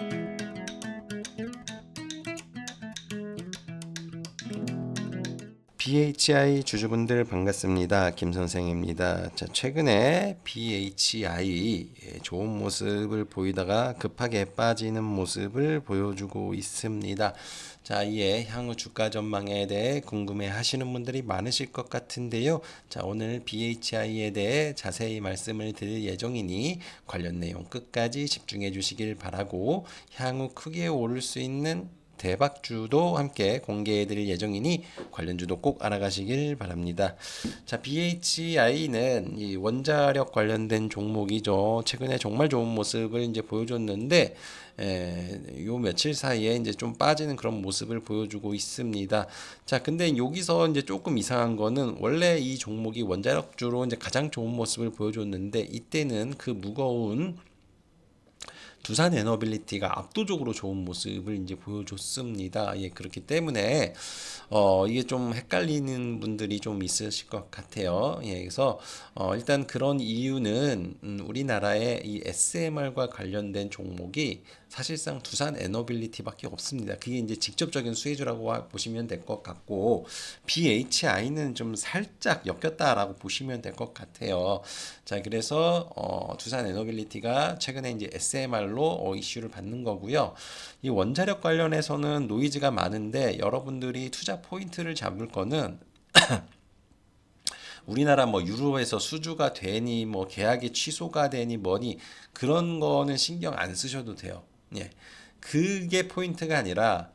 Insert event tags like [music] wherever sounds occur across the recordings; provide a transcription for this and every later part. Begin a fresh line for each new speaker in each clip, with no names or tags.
you BHI 주주분들 반갑습니다. 김 선생입니다. 자, 최근에 BHI 예, 좋은 모습을 보이다가 급하게 빠지는 모습을 보여주고 있습니다. 자, 이에 향후 주가 전망에 대해 궁금해 하시는 분들이 많으실 것 같은데요. 자, 오늘 BHI에 대해 자세히 말씀을 드릴 예정이니 관련 내용 끝까지 집중해 주시길 바라고 향후 크게 오를 수 있는 대박주도 함께 공개해 드릴 예정이니 관련주도 꼭 알아가시길 바랍니다. 자, BHI는 이 원자력 관련된 종목이죠. 최근에 정말 좋은 모습을 이제 보여줬는데 에, 요 며칠 사이에 이제 좀 빠지는 그런 모습을 보여주고 있습니다. 자, 근데 여기서 이제 조금 이상한 거는 원래 이 종목이 원자력주로 이제 가장 좋은 모습을 보여줬는데 이때는 그 무거운 두산 에너빌리티가 압도적으로 좋은 모습을 이제 보여줬습니다. 예, 그렇기 때문에 어, 이게 좀 헷갈리는 분들이 좀 있으실 것 같아요. 예, 그래서 어, 일단 그런 이유는 음, 우리나라의 이 SMR과 관련된 종목이 사실상 두산 에너빌리티밖에 없습니다. 그게 이제 직접적인 수혜주라고 보시면 될 것 같고 BHI는 좀 살짝 엮였다라고 보시면 될 것 같아요. 자, 그래서 어, 두산 에너빌리티가 최근에 이제 SMR로 어, 이슈를 받는 거고요. 이 원자력 관련해서는 노이즈가 많은데 여러분들이 투자 포인트를 잡을 거는 [clears throat] 우리나라 뭐 유로에서 수주가 되니 뭐 계약이 취소가 되니 뭐니 그런 거는 신경 안 쓰셔도 돼요. 예. 그게 포인트가 아니라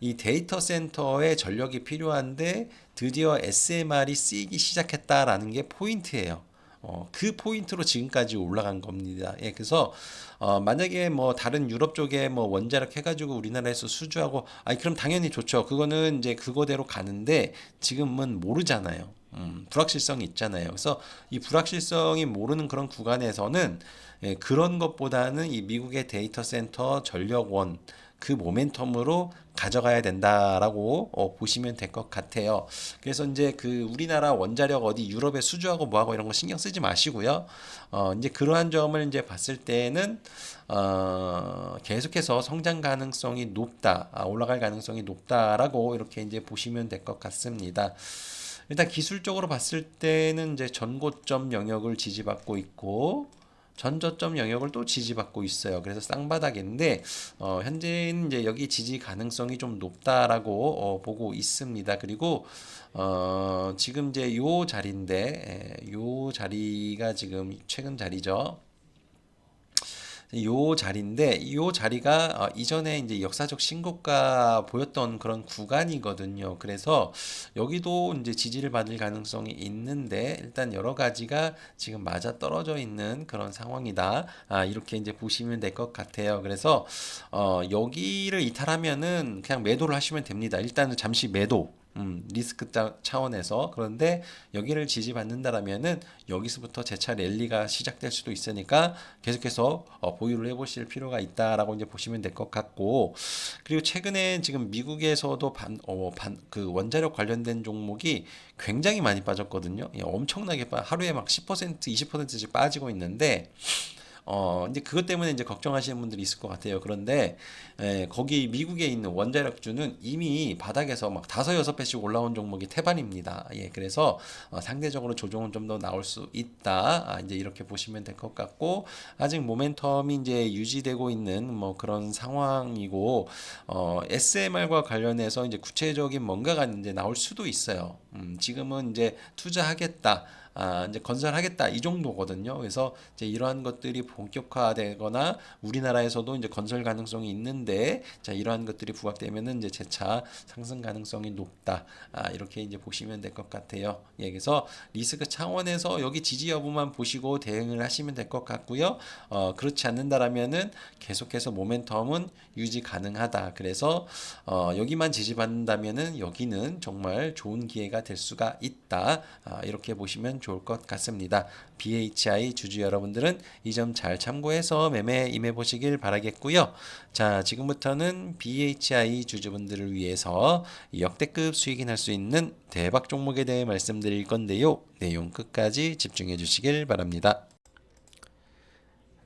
이 데이터 센터에 전력이 필요한데 드디어 SMR이 쓰이기 시작했다라는 게 포인트예요. 어, 그 포인트로 지금까지 올라간 겁니다. 예, 그래서 어, 만약에 뭐 다른 유럽 쪽에 뭐 원자력 해가지고 우리나라에서 수주하고, 아니 그럼 당연히 좋죠. 그거는 이제 그거대로 가는데 지금은 모르잖아요. 음, 불확실성이 있잖아요. 그래서 이 불확실성이 모르는 그런 구간에서는 예, 그런 것보다는 이 미국의 데이터 센터 전력원 그 모멘텀으로 가져가야 된다라고 어, 보시면 될 것 같아요. 그래서 이제 그 우리나라 원자력 어디 유럽에 수주하고 뭐하고 이런 거 신경 쓰지 마시고요. 어, 이제 그러한 점을 이제 봤을 때는 어, 계속해서 성장 가능성이 높다, 아, 올라갈 가능성이 높다라고 이렇게 이제 보시면 될 것 같습니다. 일단 기술적으로 봤을 때는 이제 전고점 영역을 지지받고 있고 전저점 영역을 또 지지받고 있어요. 그래서 쌍바닥인데 어, 현재는 이제 여기 지지 가능성이 좀 높다라고 어, 보고 있습니다. 그리고 어, 지금 이제 요 자리인데 에, 요 자리가 지금 최근 자리죠. 요 자리인데 요 자리가 어, 이전에 이제 역사적 신고가 보였던 그런 구간이거든요. 그래서 여기도 이제 지지를 받을 가능성이 있는데 일단 여러 가지가 지금 맞아 떨어져 있는 그런 상황이다. 아, 이렇게 이제 보시면 될 것 같아요. 그래서 어, 여기를 이탈하면은 그냥 매도를 하시면 됩니다. 일단은 잠시 매도. 음, 리스크 차원에서 그런데 여기를 지지받는다라면은 여기서부터 재차 랠리가 시작될 수도 있으니까 계속해서 어, 보유를 해보실 필요가 있다라고 이제 보시면 될 것 같고 그리고 최근에 지금 미국에서도 반, 어, 반, 그 원자력 관련된 종목이 굉장히 많이 빠졌거든요. 예, 엄청나게 빠, 하루에 막 10% 20%씩 빠지고 있는데 어, 이제 그것 때문에 이제 걱정하시는 분들이 있을 것 같아요. 그런데, 에, 거기 미국에 있는 원자력주는 이미 바닥에서 막 다섯, 여섯 배씩 올라온 종목이 태반입니다. 예, 그래서, 어, 상대적으로 조정은 좀 더 나올 수 있다. 아, 이제 이렇게 보시면 될 것 같고, 아직 모멘텀이 이제 유지되고 있는 뭐 그런 상황이고, 어, SMR과 관련해서 이제 구체적인 뭔가가 이제 나올 수도 있어요. 음, 지금은 이제 투자하겠다. 아, 이제 건설하겠다 이 정도거든요. 그래서 이제 이러한 것들이 본격화되거나 우리나라에서도 이제 건설 가능성이 있는데 자 이러한 것들이 부각되면은 이제 재차 상승 가능성이 높다. 아, 이렇게 이제 보시면 될 것 같아요. 예, 그래서 리스크 차원에서 여기 지지 여부만 보시고 대응을 하시면 될 것 같고요. 어, 그렇지 않는다라면은 계속해서 모멘텀은 유지 가능하다. 그래서 어, 여기만 지지받는다면은 여기는 정말 좋은 기회가 될 수가 있다. 아, 이렇게 보시면 좋을 것 같습니다. BHI 주주 여러분들은 이 점 잘 참고해서 매매 임해 보시길 바라겠고요. 자, 지금부터는 BHI 주주분들을 위해서 역대급 수익이 날 수 있는 대박 종목에 대해 말씀드릴 건데요. 내용 끝까지 집중해 주시길 바랍니다.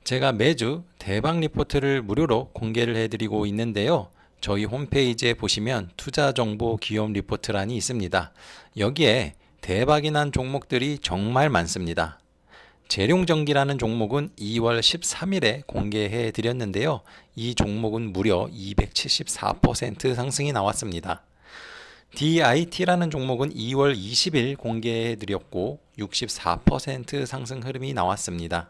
제가 매주 대박 리포트를 무료로 공개를 해드리고 있는데요. 저희 홈페이지에 보시면 투자 정보 기업 리포트란이 있습니다. 여기에 대박이 난 종목들이 정말 많습니다. 재룡전기라는 종목은 2월 13일에 공개해 드렸는데요. 이 종목은 무려 274% 상승이 나왔습니다. DIT라는 종목은 2월 20일 공개해 드렸고 64% 상승 흐름이 나왔습니다.